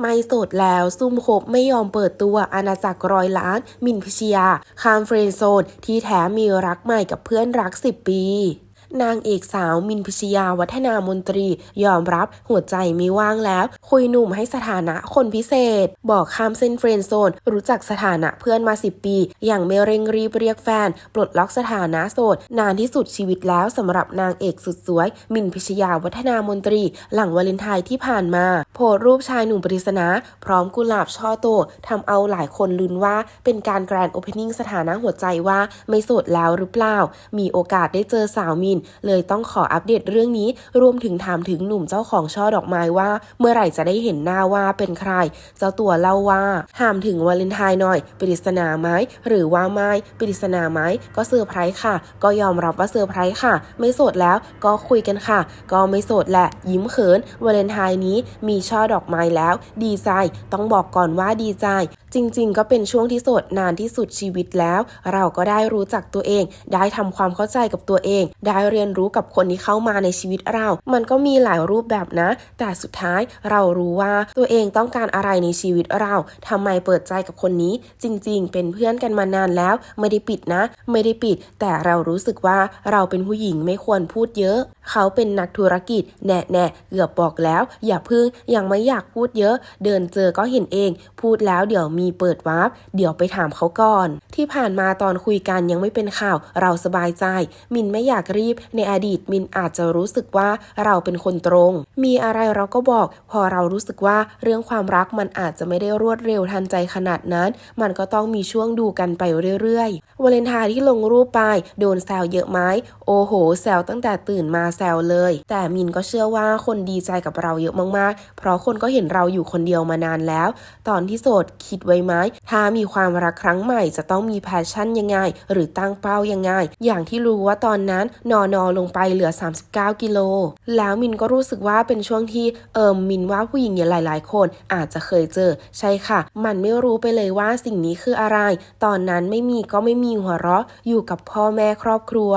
ไม่สดแล้วซุ่มคบไม่ยอมเปิดตัวอาณาจักรร้อยล้าน มินพิชยาคามเฟรนโซนที่แท้มีรักใหม่กับเพื่อนรัก 10 ปี นางเอกสาวมินพิชยาวัฒนามนตรี ยอมรับหัวใจไม่ว่างแล้ว คุยหนุ่มให้สถานะคนพิเศษ บอกข้ามเส้นเฟรนด์โซน รู้จักสถานะเพื่อนมา 10 ปี อย่างไม่เร่งรีบเรียกแฟน ปลดล็อกสถานะโสด นานที่สุดชีวิตแล้วสำหรับนางเอกสุดสวย มินพิชยาวัฒนามนตรี หลังวาเลนไทน์ที่ผ่านมา โพสรูปชายหนุ่มปริศนา พร้อมกุหลาบช่อโตทำเอาหลายคนลุ้นว่าเป็นการแกรนด์โอเพนนิ่งสถานะหัวใจว่าไม่โสดแล้วหรือเปล่า มีโอกาสได้เจอสาวมินเลยต้องขออัปเดตเรื่องนี้ รวมถึงถามถึงหนุ่มเจ้าของช่อดอกไม้ว่า เมื่อไหร่จะได้เห็นหน้าว่าเป็นใคร เจ้าตัวเล่าว่าถามถึงวาเลนไทน์หน่อยปริศนาไหมหรือว่าไม่ปริศนาไหมก็เซอร์ไพรส์ค่ะ ก็ยอมรับว่าเซอร์ไพรส์ค่ะ ไม่โสดแล้วก็คุยกันค่ะ ก็ไม่โสดแหละ ยิ้มเขินวาเลนไทน์นี้มีช่อดอกไม้แล้ว ดีใจ ต้องบอกก่อนว่าดีใจ จริง ๆ ก็เป็นช่วงที่โสดนานที่สุดชีวิตแล้ว เราก็ได้รู้จักตัวเอง ได้ทำความเข้าใจกับตัวเอง ได้เรียนรู้กับคนที่เข้ามาในชีวิตเรา มันก็มีหลายรูปแบบนะ แต่สุดท้ายเรารู้ว่าตัวเองต้องการอะไรในชีวิตเราทำไมเปิดใจกับคนนี้ จริง ๆ เป็นเพื่อนกันมานานแล้ว ไม่ได้ปิดนะ ไม่ได้ปิด แต่เรารู้สึกว่าเราเป็นผู้หญิงไม่ควรพูดเยอะ เขาเป็นนักธุรกิจแน่แน่เกือบบอกแล้ว อย่าพึ่งยังไม่อยากพูดเยอะ เดินเจอก็เห็นเอง พูดแล้วเดี๋ยวมีเปิดวาร์ปเดี๋ยวไปถามเขาก่อนที่ผ่านมาตอนคุยกันยังไม่เป็นข่าว เราสบายใจ มินไม่อยากรีบ ในอดีตมินอาจจะรู้สึกว่าเราเป็นคนตรง มีอะไรเราก็บอก พอเรารู้สึกว่าเรื่องความรักมันอาจจะไม่ได้รวดเร็วทันใจขนาดนั้น มันก็ต้องมีช่วงดูกันไปเรื่อยๆ วาเลนไทน์ที่ลงรูปไป โดนแซวเยอะไหมโอ้โห แซวตั้งแต่ตื่นมาแซวเลย แต่มินก็เชื่อว่าคนดีใจกับเราเยอะมากๆ เพราะคนก็เห็นเราอยู่คนเดียวมานานแล้ว ตอนที่โสดคิดไว้ไหมถ้ามีความรักครั้งใหม่จะต้องต้องมีแพชชั่นยังไง หรือตั้งเป้ายังไง อย่างที่รู้ว่าตอนนั้นนอนอลงไปเหลือ 39 กิโล แล้วมินก็รู้สึกว่าเป็นช่วงที่เอิมมินว่าผู้หญิงหลาย ๆ คน อาจจะเคยเจอ ใช่ค่ะ มันไม่รู้ไปเลยว่าสิ่งนี้คืออะไร ตอนนั้นไม่มีก็ไม่มีหัวเราะอยู่กับพ่อแม่ครอบครัว